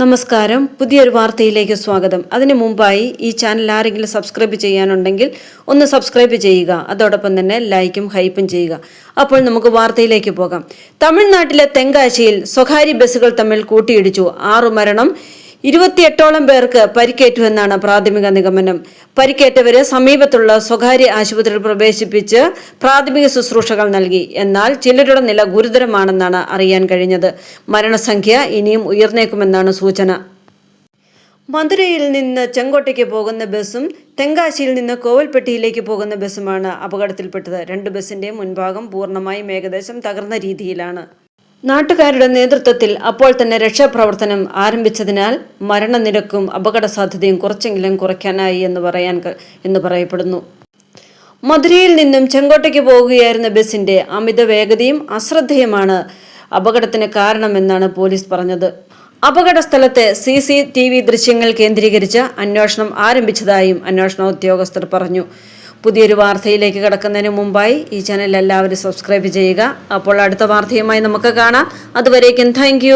നമസ്കാരം. പുതിയൊരു വാർത്തയിലേക്ക് സ്വാഗതം. അതിനു മുമ്പായി ഈ ചാനൽ ആരെങ്കിലും സബ്സ്ക്രൈബ് ചെയ്യാനുണ്ടെങ്കിൽ ഒന്ന് സബ്സ്ക്രൈബ് ചെയ്യുക. അതോടൊപ്പം തന്നെ ലൈക്കും ഹൈപ്പും ചെയ്യുക. അപ്പോൾ നമുക്ക് വാർത്തയിലേക്ക് പോകാം. തമിഴ്നാട്ടിലെ തെങ്കാശിയിൽ സ്വകാര്യ ബസ്സുകൾ തമ്മിൽ കൂട്ടിയിടിച്ചു. ആറു മരണം. ഇരുപത്തിയെട്ടോളം പേർക്ക് പരിക്കേറ്റുവെന്നാണ് പ്രാഥമിക നിഗമനം. പരിക്കേറ്റവരെ സമീപത്തുള്ള സ്വകാര്യ ആശുപത്രിയിൽ പ്രവേശിപ്പിച്ച് പ്രാഥമിക ശുശ്രൂഷകൾ നൽകി. എന്നാൽ ചിലരുടെ നില ഗുരുതരമാണെന്നാണ് അറിയാൻ കഴിഞ്ഞത്. മരണസംഖ്യ ഇനിയും ഉയർന്നേക്കുമെന്നാണ് സൂചന. മധുരയിൽ നിന്ന് ചെങ്കോട്ടയ്ക്ക് പോകുന്ന ബസ്സും തെങ്കാശിയിൽ നിന്ന് കോവൽപ്പെട്ടിയിലേക്ക് പോകുന്ന ബസ്സുമാണ് അപകടത്തിൽപ്പെട്ടത്. രണ്ട് ബസ്സിന്റെയും മുൻഭാഗം പൂർണമായും ഏകദേശം തകർന്ന രീതിയിലാണ്. നാട്ടുകാരുടെ നേതൃത്വത്തിൽ അപ്പോൾ തന്നെ രക്ഷാപ്രവർത്തനം ആരംഭിച്ചതിനാൽ മരണനിരക്കും അപകട സാധ്യതയും കുറച്ചെങ്കിലും കുറയ്ക്കാനായി എന്ന് പറയാൻ എന്ന് പറയപ്പെടുന്നു. മധുരയിൽ നിന്നും ചെങ്കോട്ടയ്ക്ക് പോവുകയായിരുന്ന ബസിന്റെ അമിത വേഗതയും അശ്രദ്ധയുമാണ് അപകടത്തിന് കാരണമെന്നാണ് പോലീസ് പറഞ്ഞത്. അപകട സ്ഥലത്തെ സി സി ടി വി ദൃശ്യങ്ങൾ കേന്ദ്രീകരിച്ച് അന്വേഷണം ആരംഭിച്ചതായും അന്വേഷണ ഉദ്യോഗസ്ഥർ പറഞ്ഞു. പുതിയൊരു വാർത്തയിലേക്ക് കടക്കുന്നതിന് മുമ്പായി ഈ ചാനൽ എല്ലാവരും സബ്സ്ക്രൈബ് ചെയ്യുക. അപ്പോൾ അടുത്ത വാർത്തയുമായി നമുക്ക് കാണാം. അതുവരേക്കും താങ്ക്